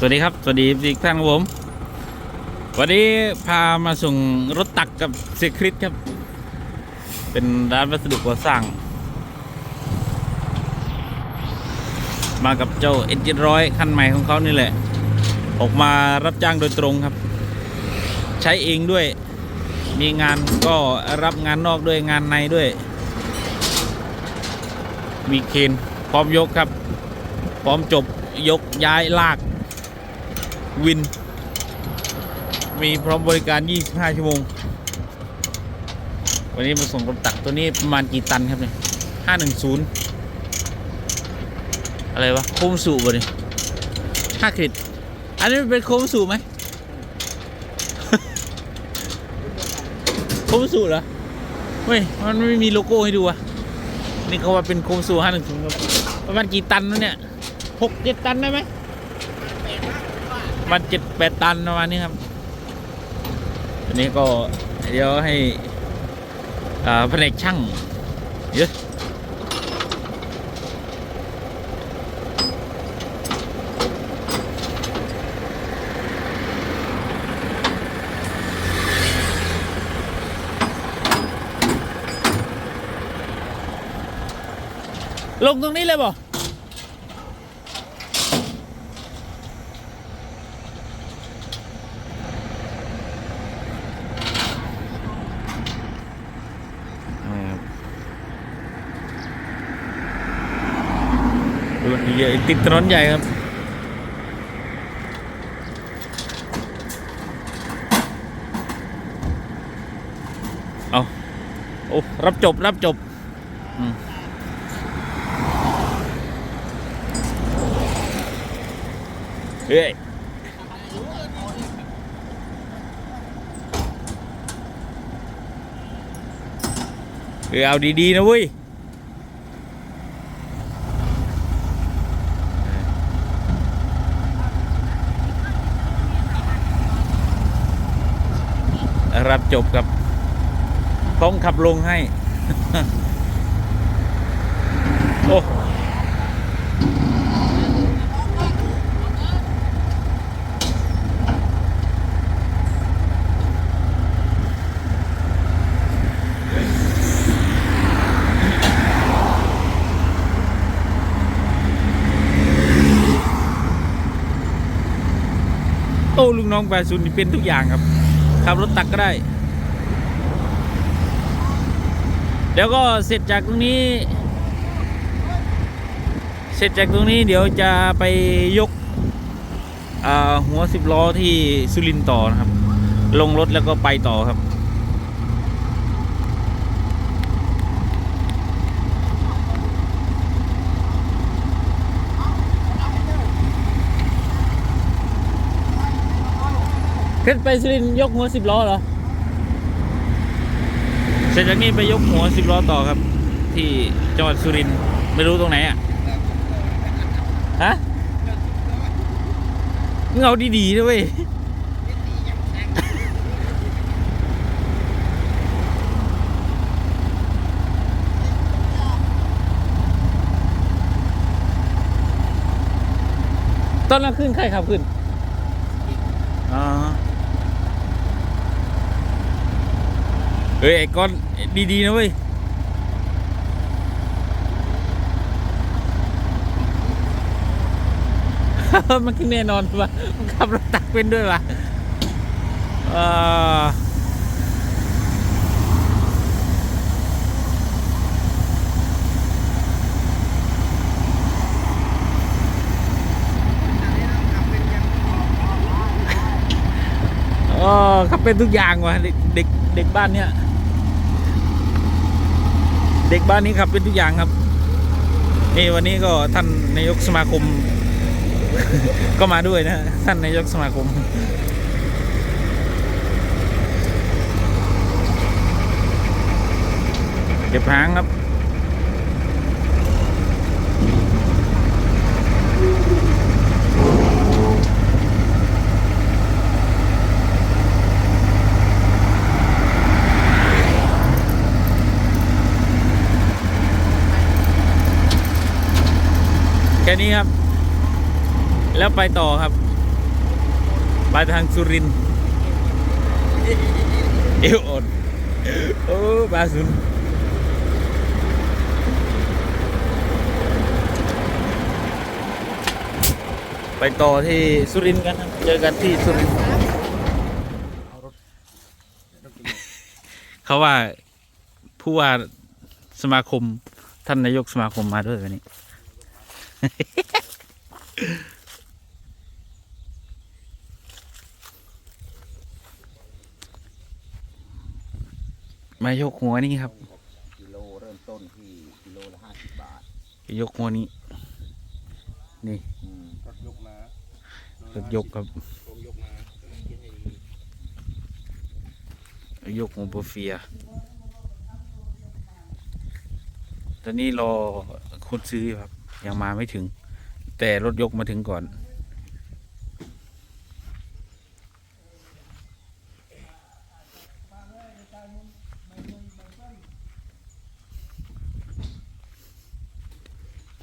สวัสดีครับ สวัสดีอีกท่านครับผม วันนี้พามาส่งรถตักกับเซคริสครับ เป็นร้านวัสดุก่อสร้าง มากับเจ้าเอ็นจิร้อยคันใหม่ของเขานี่แหละ ออกมารับจ้างโดยตรงครับ ใช้เองด้วย มีงานก็รับงานนอกด้วยงานในด้วย มีเคนพร้อมยกครับ พร้อมจบยกย้ายลาก วิน มีพร้อมบริการ 25 ชั่วโมง วันนี้มาส่งรถตักตัวนี้ประมาณกี่ตันครับเนี่ย510 อะไรวะ โคมสูบเนี่ยห้าคริดอันนี้เป็นโคมสูบไหมโคมสูบเหรอเฮ้ย มันไม่มีโลโก้ให้ดูอะนี่เขาว่าเป็นโคมสูบ510ครับประมาณกี่ตันนะเนี่ยหกเจ็ดตันได้ไหม มันเจ็ดแปดตันประมาณนี้ครับอันนี้ก็เดี๋ยวให้แผนกช่างเยอะลงตรงนี้เลยบ่ดู เยอะติดถนนใหญ่ครับเอาโอ้รับจบรับจบเฮ้ยเออเอาดี ๆ นะเว้ย รับจบกับพ้องขับลงให้ โอ้โอ้ลุงน้องแปดศูนนี่เป็นทุกอย่างครับ ขับรถตักก็ได้เดี๋ยวก็เสร็จจากตรงนี้ เสร็จจากตรงนี้เดี๋ยวจะไปยกหัวสิบล้อที่สุรินต่อนะครับ ลงรถแล้วก็ไปต่อครับ ขึ้นไปสุรินทร์ยกหัวสิบล้อเหรอ เสร็จจากนี้ไปยกหัวสิบล้อต่อครับ ที่จังหวัดสุรินทร์ไม่รู้ตรงไหนอะฮะมึงเอาดีๆด้วยตอนเราขึ้นใครขับขึ้น อ๋อเฮ้ย ไอ้ก้อนดีๆนะเว้ยมันขึ้นแน่นอนว่ะมันขับรถตักเป็นด้วยว่ะเออเออขับเป็นทุกอย่างว่ะเด็กเด็กเด็กบ้านเนี้ย เด็กบ้านนี้ขับเป็นทุกอย่างครับนี่วันนี้ก็ท่านนายกสมาคม ก็มาด้วยนะท่านนายกสมาคมเก็บหางครับ ค่นี้ครับ แล้วไปต่อครับ ไปทางสุรินเอวอ่อนโอ้บาสุนไปต่อที่สุรินกันครับเจอกันที่สุรินเขาว่าผู้ว่าสมาคมท่านนายกสมาคมมาด้วยวันนี้ มายกหัวนี่ครับ กิโลเริ่มต้นที่กิโลละห้าสิบบาทยกหัวนี้ นี่อืมรถยกนะรถยกครับผมยกนะยกของโปรเฟีย ตอนนี้รอคนซื้ออยู่ครับ ยังมาไม่ถึง แต่รถยกมาถึงก่อน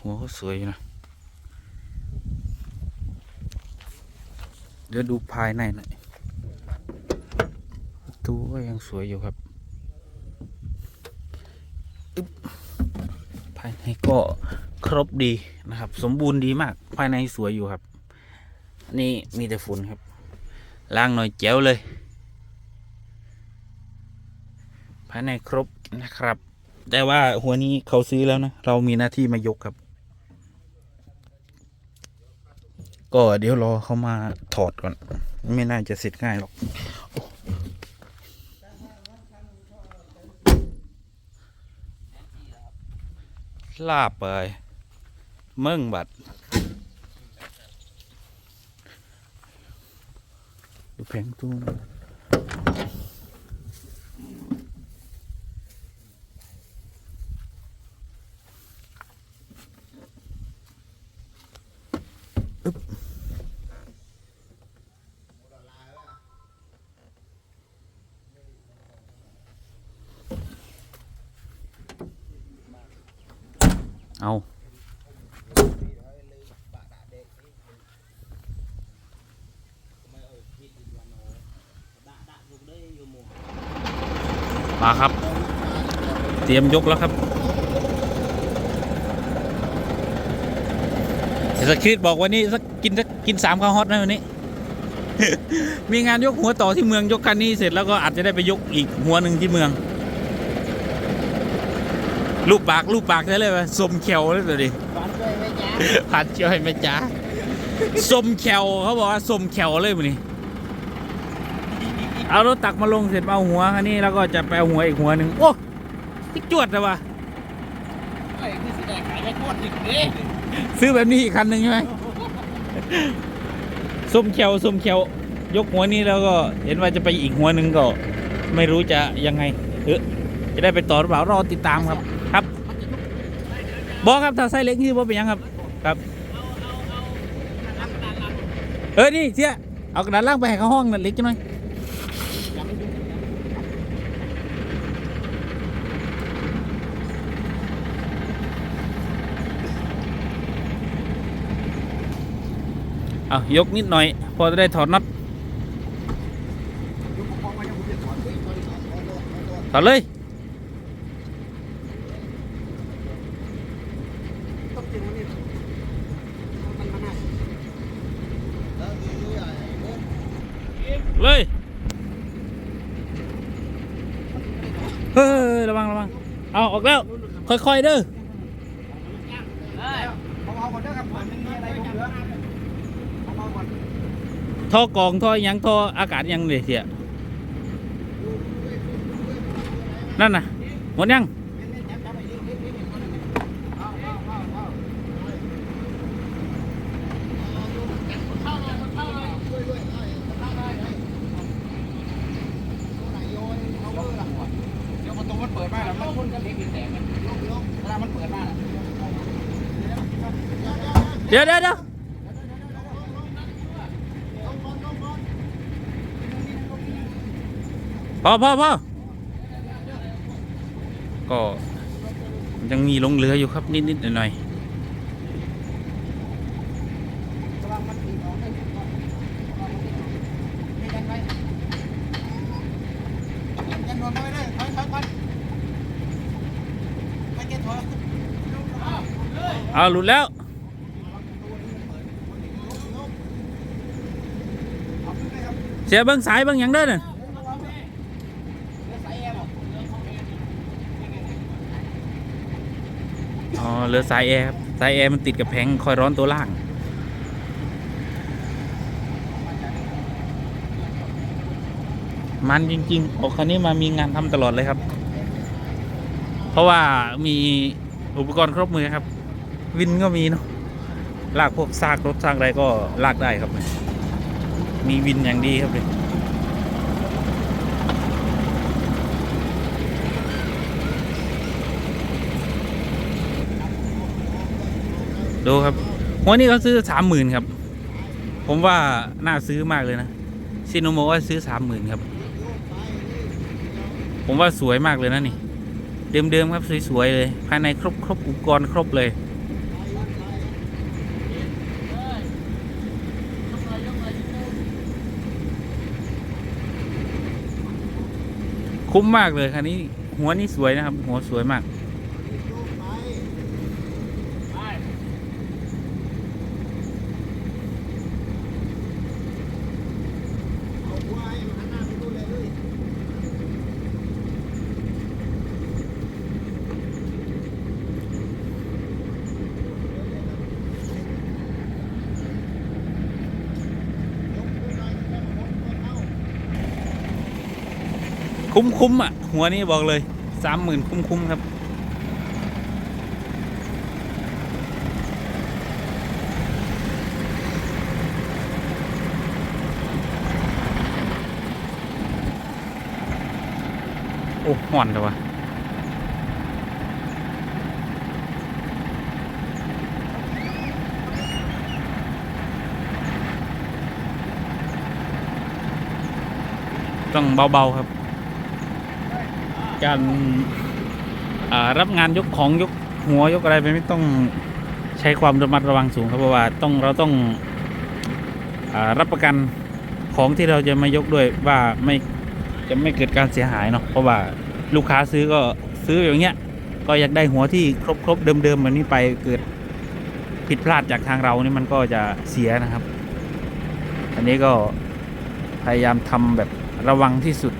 หัวเขาสวยนะ เดี๋ยวดูภายในหน่อยประตูก็ยังสวยอยู่ครับภายในก็ ครบดีนะครับ สมบูรณ์ดีมาก ภายในสวยอยู่ครับ นี่มีแต่ฝุ่นครับ ล้างหน่อยแจ๋วเลย ภายในครบนะครับ แต่ว่าหัวนี้เขาซื้อแล้วนะ เรามีหน้าที่มายกครับ ก็เดี๋ยวรอเขามาถอดก่อน ไม่น่าจะเสร็จง่ายหรอกลาบไป เมืองบัดดูแผงตู้อึ๊บเอาครับ เตรียมยกแล้วครับสคริปต์บอกวันนี้สักกินสักกินสามข้าวฮอตนะวันนี้ มีงานยกหัวต่อที่เมืองยกคันนี้เสร็จแล้วก็อาจจะได้ไปยกอีกหัวหนึ่งที่เมืองรูปปากรูปปากได้เลยว่าสมเขียวเลยตัวดิฟันด้วยไหมจ๊ะผัดช่วยแม่จ๋าสมแขวเขาบอกว่าสมแขวเลยมันนี่เอารถตักมาลงเสร็จมาเอาหัวคันนี้แล้วก็จะไปเอาหัวอีกหัวหนึ่งโอ้ ติ๊กจวดเลยวะไอ้คือสิได้ขายได้โคตรดิบเลยซื้อแบบนี้อีกคันหนึ่งใช่ไหมสมแขวสมแขวยกหัวนี้แล้วก็เห็นว่าจะไปอีกหัวหนึ่งก็ ไม่รู้จะยังไงเออจะได้ไปต่อหรือเปล่ารอติดตามครับ ครับบอกครับถ้าไส้เล็กที่ว่าเป็นยังครับ ครับเออนี่เสียเอากระดาษล่างไปให้เขาห้องนั่นเล็กจังหน่อย เอายกนิดหน่อย พอจะได้ถอดน็อตถอดเลยเลยเฮ้ยระวังระวังเอาออกแล้ว ค่อยๆเด้อ เอาเอาก่อนเด้อครับมันมีอะไรลงเหลือเอาเอาก่อน ท่อกองท่อยังท่ออากาศยังเลยเสียนั่นน่ะหมดยังเดี๋ยวประตูมันเปิดมาแล้วมั พ่อพ่อพ่อก็ยังมีลงเรืออยู่ครับนิดๆหน่อยๆเอาหลุดแล้ว เสียเบิ้งสายเบิ้งอย่างเด้อนี่ย อ๋อเหลือสายแอร์ครับสายแอร์มันติดกับแผงคอยร้อนตัวล่าง มันจริงๆโอ้คันนี้มามีงานทำตลอดเลยครับ เพราะว่ามีอุปกรณ์ครบมือครับ วินก็มีเนาะลากพวกซากรถซากอะไรก็ลากได้ครับ มีวินอย่างดีครับเลย ดูครับหัวนี้เขาซื้อสามหมื่นครับ ผมว่าน่าซื้อมากเลยนะซิโนโมว่าซื้อสามหมื่นครับ ผมว่าสวยมากเลยนะนี่ เดิมๆครับสวยๆเลย ภายในครบครบอุปกรณ์ครบเลย คุ้มมากเลยคันนี้ หัวนี่สวยนะครับ หัวสวยมาก คุ้มคุ้มๆอะ หัวนี้บอกเลยสามหมื่นคุ้มคุ้มๆครับ โอ้ห่อนเลยวะต้องเบา ๆ ครับ การรับงานยกของยกหัวยกอะไรไปไม่ต้องใช้ความระมัดระวังสูงครับเพราะว่าต้องเราต้องอรับประกันของที่เราจะมายกด้วยว่าไม่จะไม่เกิดการเสียหายเนาะเพราะว่าลูกค้าซื้อก็ซื้ออย่างเงี้ยก็อยากได้หัวที่ครบครบเดิมๆแบบนี้ไปเกิดผิดพลาดจากทางเรานี่มันก็จะเสียนะครับ อันนี้ก็พยายามทำแบบระวังที่สุด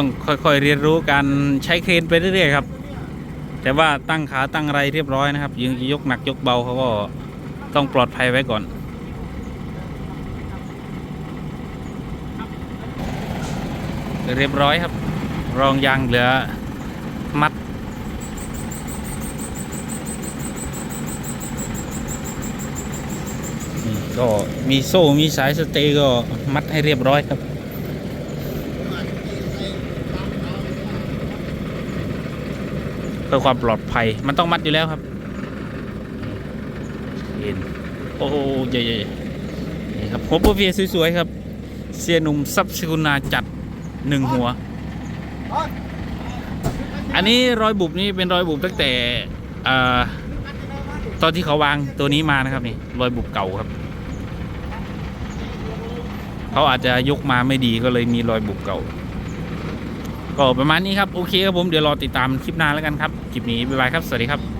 ต้องค่อยๆเรียนรู้การใช้เครนไปเรื่อยๆครับ แต่ว่าตั้งขาตั้งอะไรเรียบร้อยนะครับยังยกหนักยกเบาเขาก็ต้องปลอดภัยไว้ก่อน เรียบร้อยครับ รองยางเหลือมัดก็มีโซ่มีสายสเตย์ก็มัดให้เรียบร้อยครับ เพื่อความปลอดภัยมันต้องมัดอยู่แล้วครับเห็นโอ้โหใหญ่ๆนี่ครับหัวโปรเฟียสวยๆครับ เสียหนุ่มซับซิกุณาจัดหนึ่งหัว อันนี้รอยบุบนี่เป็นรอยบุบตั้งแต่อตอนที่เขาวางตัวนี้มานะครับนี่รอยบุบเก่าครับ เขาอาจจะยกมาไม่ดีก็เลยมีรอยบุบเก่า ก็ประมาณนี้ครับ โอเคครับผมเดี๋ยวรอติดตามคลิปหน้าแล้วกันครับ คลิปนี้บ๊ายบายครับ สวัสดีครับ